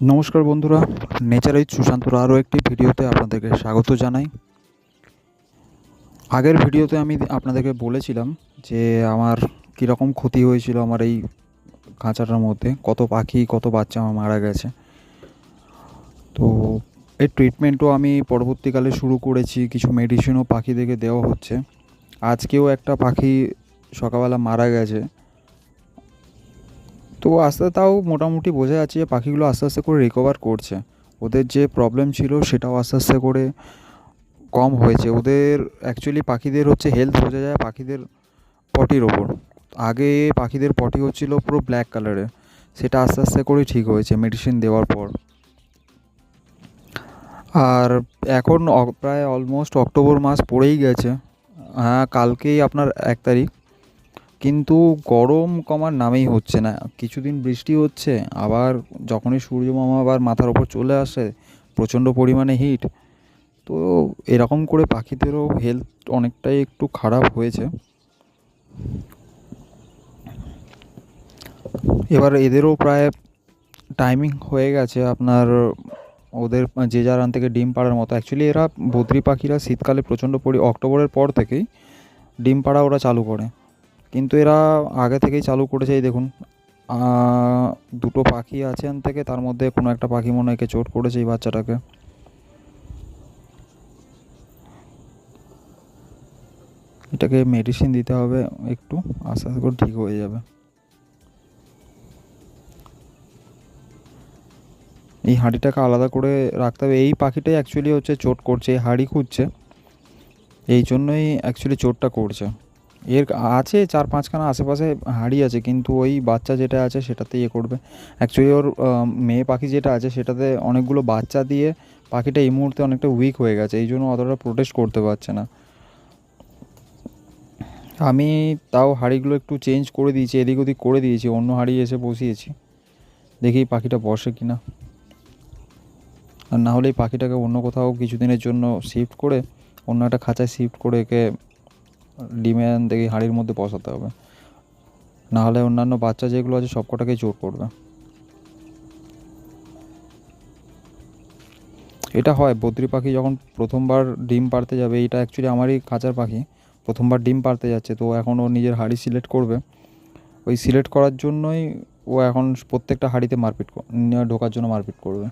নমস্কার বন্ধুরা, নেচারাইজ সুশান্তর আরও একটি ভিডিওতে আপনাদেরকে স্বাগত জানাই। আগের ভিডিওতে আমি আপনাদেরকে বলেছিলাম যে আমার কীরকম ক্ষতি হয়েছিল আমার এই খাঁচাটার মধ্যে, কত পাখি, কত বাচ্চা আমার মারা গেছে। তো এর ট্রিটমেন্টও আমি পরবর্তীকালে শুরু করেছি, কিছু মেডিসিনও পাখি পাখিদেরকে দেওয়া হচ্ছে। আজকেও একটা পাখি সকালবেলা মারা গেছে। তো আস্তে তাও মোটামুটি বোঝা যাচ্ছে যে পাখিগুলো আস্তে আস্তে করে রিকভার করছে। ওদের যে প্রবলেম ছিল সেটাও আস্তে আস্তে করে কম হয়েছে। ওদের অ্যাকচুয়ালি পাখিদের হচ্ছে হেলথ বোঝা যায় পাখিদের পটির ওপর। আগে পাখিদের পটি হচ্ছিল পুরো ব্ল্যাক কালারের সেটা আস্তে আস্তে করে ঠিক হয়েছে মেডিসিন দেওয়ার পর। আর এখন প্রায় অলমোস্ট অক্টোবর মাস পড়েই গেছে। হ্যাঁ কালকেই আপনার এক তারিখ। কিন্তু গরম কমার নামেই হচ্ছে না। কিছুদিন বৃষ্টি হচ্ছে, আবার যখনই সূর্য মামা আবার মাথার ওপর চলে আসে, প্রচণ্ড পরিমাণে হিট তো এরকম করে পাখিদেরও হেলথ অনেকটাই একটু খারাপ হয়েছে। এবার এদেরও প্রায় টাইমিং হয়ে গেছে আপনার ওদের যে যার আন থেকে ডিম পাড়ার মতো। অ্যাকচুয়ালি এরা বদ্রি পাখিরা শীতকালে প্রচণ্ড পরি, অক্টোবরের পর থেকেই ডিম পাড়া ওরা চালু করে। কিন্তু এরা আগে থেকেই চালু করেছে, এই দেখুন। দুটো পাখি আছে আন থেকে, তার মধ্যে কোনো একটা পাখি মনে হয় চোট করেছে এই বাচ্চাটাকে। এটাকে মেডিসিন দিতে হবে একটু, আস্তে আস্তে করে ঠিক হয়ে যাবে। এই হাঁড়িটাকে আলাদা করে রাখতে হবে। এই পাখিটাই অ্যাকচুয়ালি হচ্ছে চোট করছে, এই হাঁড়ি খুঁজছে। এই জন্যই অ্যাকচুয়ালি চোটটা করছে। এর আছে চার পাঁচখানা আশেপাশে হাঁড়ি আছে, কিন্তু ওই বাচ্চা যেটা আছে সেটাতে ইয়ে করবে। অ্যাকচুয়ালি ওর মেয়ে পাখি যেটা আছে সেটাতে অনেকগুলো বাচ্চা দিয়ে পাখিটা এই মুহূর্তে অনেকটা উইক হয়ে গেছে, এই জন্য অতটা প্রোটেস্ট করতে পারছে না। আমি তাও হাঁড়িগুলো একটু চেঞ্জ করে দিয়েছি, এদিক ওদিক করে দিয়েছি, অন্য হাঁড়ি এসে বসিয়েছি। দেখি পাখিটা বসে কি না আর না হলে পাখিটাকে অন্য কোথাও কিছুদিনের জন্য শিফট করে, অন্য একটা খাঁচায় শিফট করে একে ডিমে দেখি হাঁড়ির মধ্যে বসাতে হবে। না হলে অন্যান্য বাচ্চা যেগুলো আছে সব কটাকেই জোর করবে। এটা হয়, বদ্রি পাখি যখন প্রথমবার ডিম পাড়তে যাবে, এটা অ্যাকচুয়ালি আমারই খাঁচার পাখি, প্রথমবার ডিম পাড়তে যাচ্ছে, তো এখন ও নিজের হাঁড়ি সিলেক্ট করবে। ওই সিলেক্ট করার জন্যই ও এখন প্রত্যেকটা হাঁড়িতে মারপিট ঢোকার জন্য মারপিট করবে।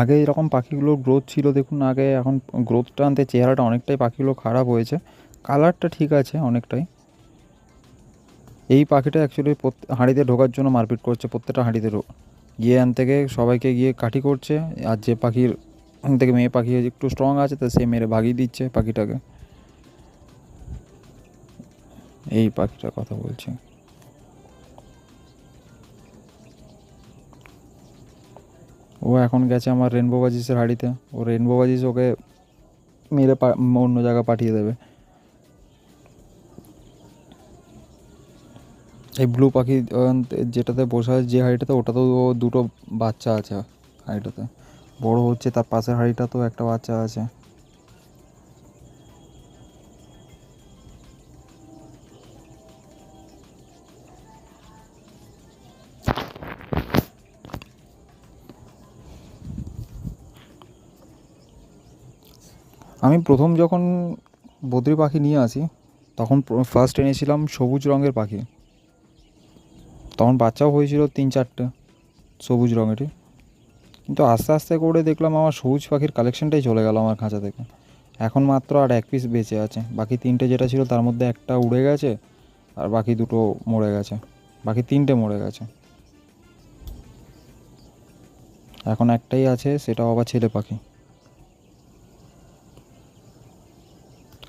আগে এরকম পাখিগুলোর গ্রোথ ছিল, দেখুন আগে এখন গ্রোথটা আনতে চেহারাটা অনেকটাই পাখিগুলো খারাপ হয়েছে। কালারটা ঠিক আছে অনেকটাই। এই পাখিটা অ্যাকচুয়ালি হাঁড়িতে ঢোকার জন্য মারপিট করছে, প্রত্যেকটা হাঁড়িতে গিয়ে আন থেকে সবাইকে গিয়ে কাঠি করছে, আর যে পাখির থেকে মেয়ে পাখি একটু স্ট্রং আছে, তো সে মেরে ভাগিয়ে দিচ্ছে পাখিটাকে। এই পাখিটার কথা বলছি। ও এখন গেছে আমার রেনবো বাজিসের হাড়িতে। ও রেনবো বাজিস ওকে মেরে অন্য জায়গা পাঠিয়ে দেবে। এই ব্লু পাখি যেটাতে বসে আছে যে হাড়িটাতে, ওটাতেও ও দুটো বাচ্চা আছে হাড়িটাতে। বড় হচ্ছে তার পাশের হাড়িটাতেও একটা বাচ্চা আছে। আমি প্রথম যখন বদ্রি পাখি নিয়ে আসি, তখন ফার্স্ট এনেছিলাম সবুজ রঙের পাখি। তখন বাচ্চাও হয়েছিল তিন চারটে সবুজ রঙেরই। কিন্তু আস্তে আস্তে করে দেখলাম আমার সবুজ পাখির কালেকশনটাই চলে গেল আমার খাঁচা থেকে। এখন মাত্র আর এক পিস বেঁচে আছে। বাকি তিনটে যেটা ছিল তার মধ্যে একটা উড়ে গেছে, আর বাকি দুটো মরে গেছে। বাকি তিনটে মরে গেছে। এখন একটাই আছে, সেটাও আবার ছেলে পাখি।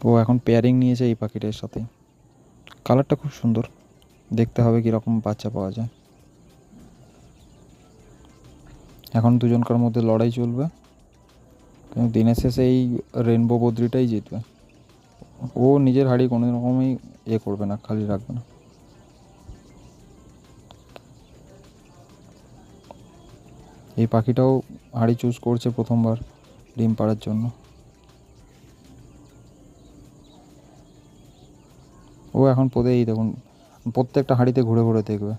ও এখন পেয়ারিং নিয়েছে এই পাখিটার সাথে। কালারটা খুব সুন্দর। দেখতে হবে কীরকম বাচ্চা পাওয়া যায়। এখন দুজনকার মধ্যে লড়াই চলবে। দিনের শেষে এই রেনবো বদ্রিটাই জিতবে। ও নিজের হাড়ি কোনো রকমই এ করবে না, খালি রাখবে না। এই পাখিটাও হাড়ি চুজ করছে প্রথমবার ডিম পাড়ার জন্য। ও এখন পদেই দেখুন, প্রত্যেকটা হাঁড়িতে ঘুরে ঘুরে দেখবে।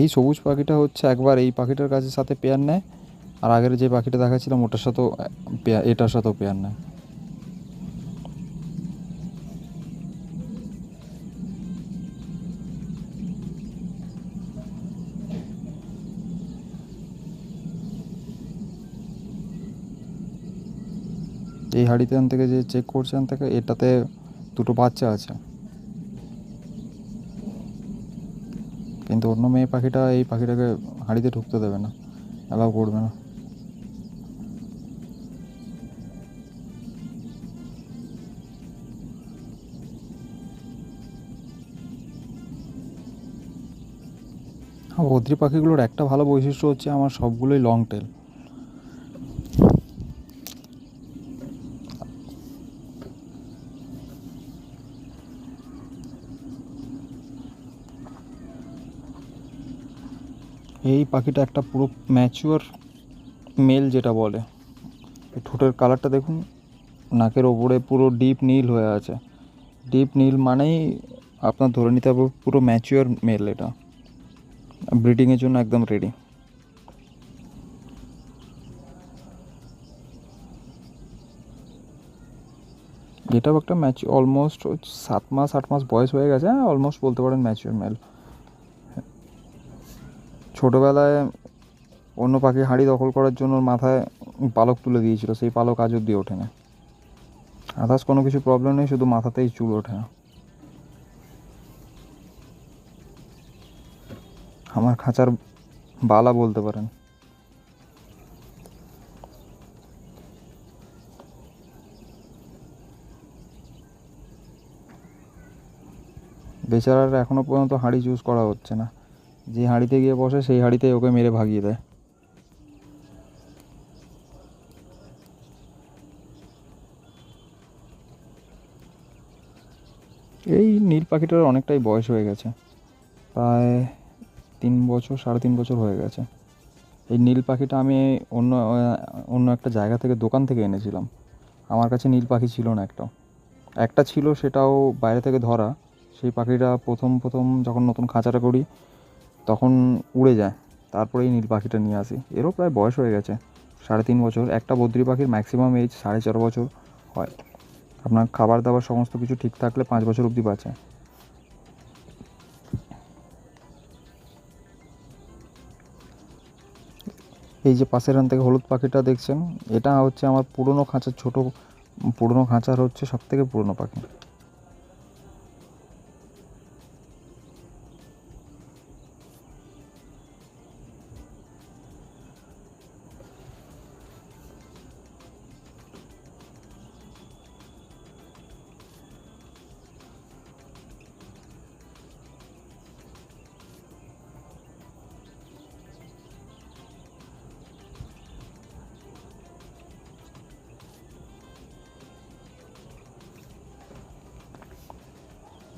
এই সবুজ পাখিটা হচ্ছে একবার এই পাখিটার কাছে সাথে পেয়ার নেয়, আর আগের যে পাখিটা দেখাচ্ছিলাম ওটার সাথেও এটার সাথেও পেয়ার নেয়। এই হাঁড়িতে থেকে যে চেক করছে করছেন থেকে, এটাতে দুটো বাচ্চা আছে। কিন্তু অন্য মেয়ে পাখিটা এই পাখিটাকে হাঁড়িতে ঢুকতে দেবে না অ্যালাউ করবে না। হ্যাঁ পাখিগুলোর একটা ভালো বৈশিষ্ট্য হচ্ছে আমার সবগুলোই লং টেল এই পাখিটা একটা পুরো ম্যাচিওর মেল যেটা বলে। ঠোঁটের কালারটা দেখুন, নাকের ওপরে পুরো ডিপ নীল হয়ে আছে। ডিপ নীল মানেই আপনার ধরে নিতে হবে পুরো ম্যাচিওর মেল এটা। ব্রিডিংয়ের জন্য একদম রেডি এটাও একটা ম্যাচ অলমোস্ট সাত মাস, আট মাস বয়স হয়ে গেছে হ্যাঁ অলমোস্ট বলতে পারেন ম্যাচিওর মেল ছোটোবেলায় অন্য পাখি হাঁড়ি দখল করার জন্য মাথায় পালক তুলে দিয়েছিল, সেই পালক আজ অব্দি ওঠে না। আদার্স কোনো কিছু প্রবলেম নেই, শুধু মাথাতেই চুল ওঠে। না আমার খাঁচার বালা বলতে পারেন। বেচারার এখনও পর্যন্ত হাঁড়ি চুজ করা হচ্ছে না। যে হাঁড়িতে গিয়ে বসে সেই হাঁড়িতেই ওকে মেরে ভাগিয়ে দেয়। এই নীল পাখিটার অনেকটাই বয়স হয়ে গেছে। প্রায় তিন বছর, সাড়ে তিন বছর হয়ে গেছে। এই নীল পাখিটা আমি অন্য অন্য একটা জায়গা থেকে, দোকান থেকে এনেছিলাম। আমার কাছে নীল পাখি ছিল না একটাও একটা ছিল সেটাও বাইরে থেকে ধরা। সেই পাখিটা প্রথম প্রথম যখন নতুন খাঁচাটা করি তখন উড়ে যায়। তারপরে এই নীল পাখিটা নিয়ে আসি। এরও প্রায় বয়স হয়ে গেছে। সাড়ে তিন বছর। একটা বদ্রি পাখির ম্যাক্সিমাম এজ সাড়ে চার বছর হয়। আপনার খাবার দাবার সমস্ত কিছু ঠিক থাকলে পাঁচ বছর অবধি বাঁচে। এই যে পাশের এখান থেকে হলুদ পাখিটা দেখছেন, এটা হচ্ছে আমার পুরনো খাঁচার ছোট, পুরনো খাঁচার হচ্ছে সব থেকে পুরনো পাখি।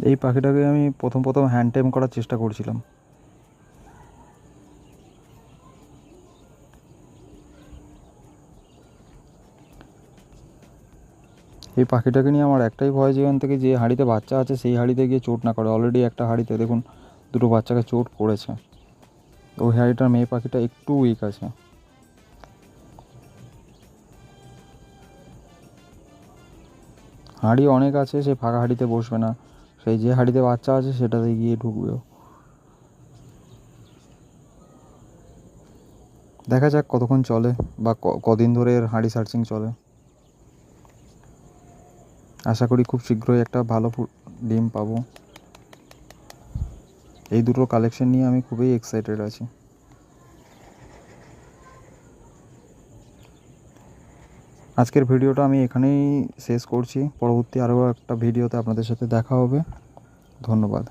এই পাখিটাকে আমি প্রথম প্রথম হ্যান্ড টেম করার চেষ্টা করছিলাম। এই পাখিটাকে নিয়ে আমার একটাই ভয় যেখান থেকে যে হাঁড়িতে বাচ্চা আছে সেই হাঁড়িতে গিয়ে চোট না করে। অলরেডি একটা হাঁড়িতে দেখুন, দুটো বাচ্চাকে চোট করেছে ওই হাঁড়িটার মেয়ে পাখিটা একটু উইক আছে। হাঁড়ি অনেক আছে, সে ফাঁকা হাঁড়িতে বসবে না। সেই যে হাঁড়িতে বাচ্চা আছে সেটাতে গিয়ে ঢুকবে দেখা যাক কতক্ষণ চলে বা কদিন ধরে এর হাঁড়ি সার্চিং চলে। আশা করি খুব শীঘ্রই একটা ভালো ডিম পাবো। এই দুটো কালেকশন নিয়ে আমি খুবই এক্সাইটেড আছি। আজকের ভিডিওটা আমি এখানেই শেষ করছি। পরবর্তী আরও একটা ভিডিওতে আপনাদের সাথে দেখা হবে। ধন্যবাদ।